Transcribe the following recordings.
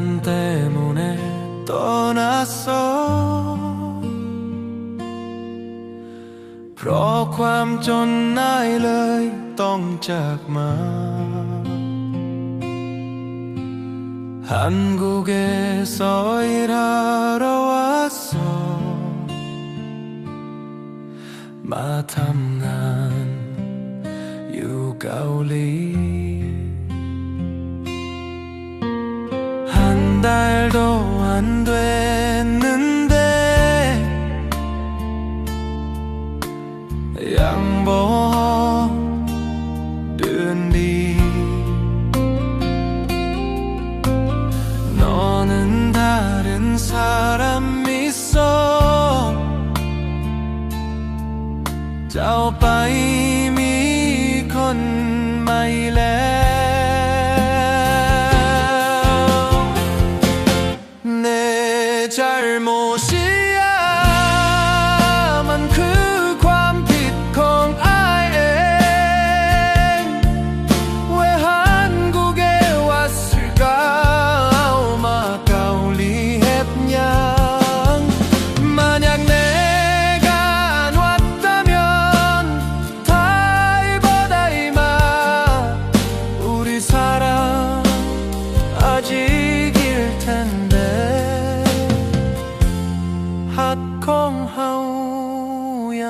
난때문에떠났어เพราะความจนนายเลยต้องจากมา한국에서일하러왔어마탐난유가올리안 됐는데 양보하니 네 너는 다른 사람 있어 早白。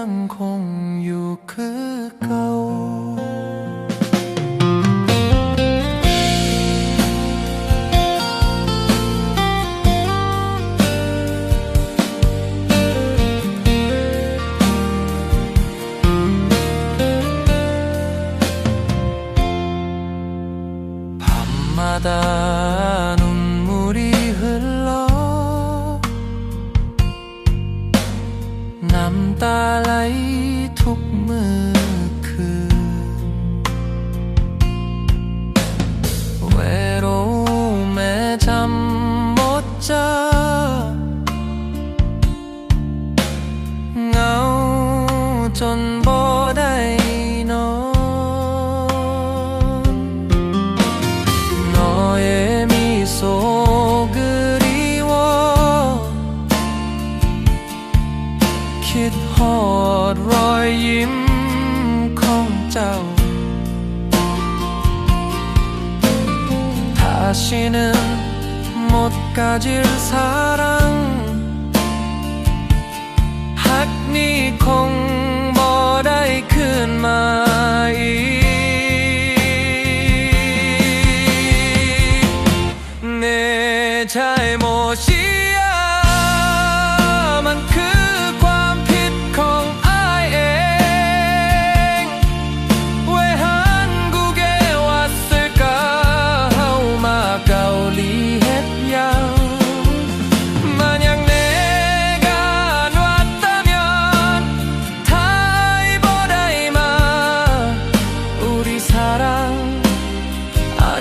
南空有可高。 바다 เจอเงาจนบ่ได้นอนน้อยมีโซกุริวคิดหอดรอยยิ้มของเจ้าน시ม못끝 가질 사람